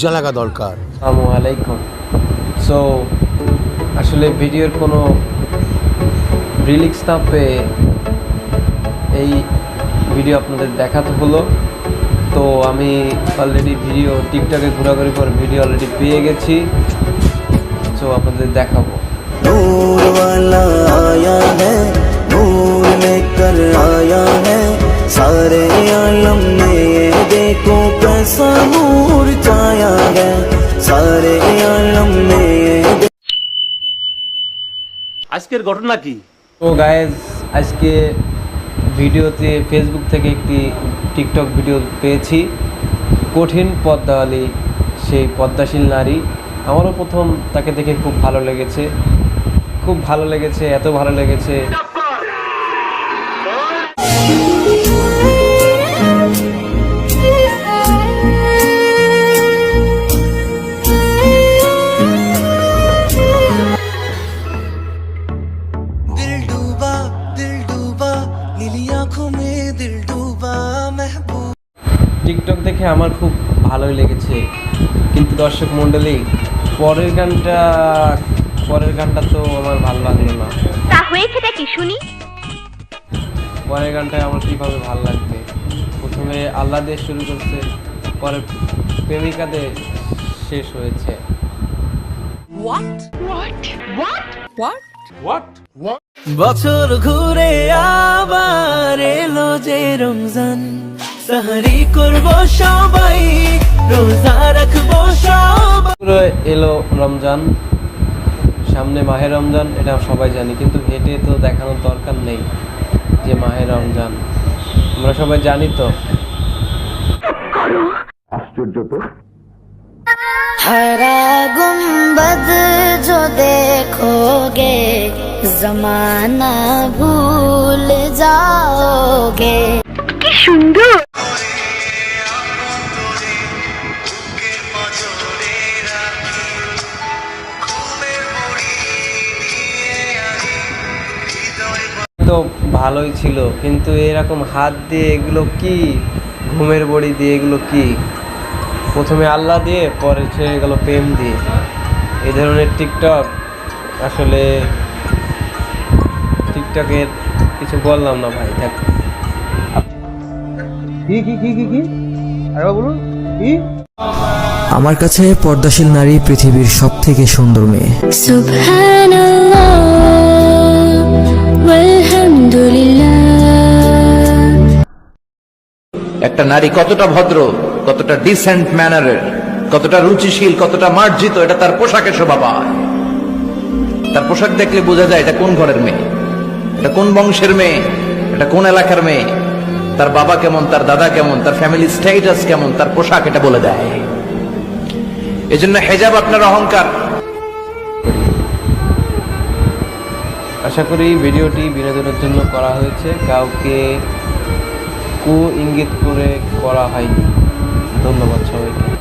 লজ্জা লাগা দরকার আসসালামু আলাইকুম সো আসলে ভিডিওর কোনো রিলিক্স না পেয়ে এই ভিডিও আপনাদের দেখাতে হলো তো আমি অলরেডি ভিডিও টিকটকে ঘোরাঘুরি করে ভিডিও অলরেডি পেয়ে গেছি সো আপনাদের দেখাবো नूर वाला आया है नूर लेकर आया है सारे आलम में ये देखो कैसा नूर छाया है আজকের ঘটনা কি? ও গায়েজ আজকে ভিডিওতে ফেসবুক থেকে একটি টিকটক ভিডিও পেয়েছি। কঠিন পদ্মাওয়ালি সেই পদ্মাশীল নারী। আমারও প্রথম তাকে দেখে খুব ভালো লেগেছে। খুব ভালো লেগেছে এত ভালো লেগেছে। টিকটক দেখে আমার খুব ভালোই লেগেছে। কিন্তু দর্শক মণ্ডলী পরের গানটা পরের গানটা তো আমার ভালো লাগল না। তা হয়েছেটা কি শুনি? পরের গানটায় আমার কীভাবে ভালো লাগবে? প্রথমে আল্লাহ দিয়ে শুরু করছে পরে প্রেমিকাদের শেষ হয়েছে। বছর ঘুরে আবার এলো যে রমজান। সাহারি করব সবাই রোজা রাখবো সবাই পুরো এলো রমজান সামনে মাহে রমজান এটা সবাই জানি কিন্তু হেঁটে তো দেখানোর দরকার নেই যে মাহে রমজান আমরা সবাই জানি তো हरा गुम्बद जो देखोगे जमाना भूल जाओगे কি সুন্দর তো ভালোই ছিল কিন্তু এরকম হাত দিয়ে এগুলো কি? ঘুমের বড়ি দিয়ে এগুলো কি? প্রথমে আল্লাহ দিয়ে পরে ছেড়ে গেল প্রেম দিয়ে। এই ধরনের টিকটক আসলে টিকটকের কিছু বললাম না ভাই দেখ কি কি কি কি কি? আরেকবার বলুন কি? আমার কাছে পর্দাশীল নারী পৃথিবীর সব থেকে সুন্দর মেয়ে। একটা নারী কতটা ভদ্র, কতটা ডিসেন্ট ম্যানারের কতটা রুচিশীল, কতটা মার্জিত, এটা তার পোশাকে শোভা পায়। তার পোশাক দেখলে বোঝা যায় এটা কোন ঘরের মেয়ে, এটা কোন বংশের মেয়ে, এটা কোন এলাকার মেয়ে। তার বাবা কেমন, তার দাদা কেমন, তার ফ্যামিলি স্টেটাস কেমন, তার পোশাক এটা বলে দেয়। এজন্য হেজাব আপনার অহংকার আশা করি ভিডিওটি বিনোদনের জন্য করা হয়েছে। কাউকে কু ইঙ্গিত করে করা হয়নি। ধন্যবাদ সবাইকে।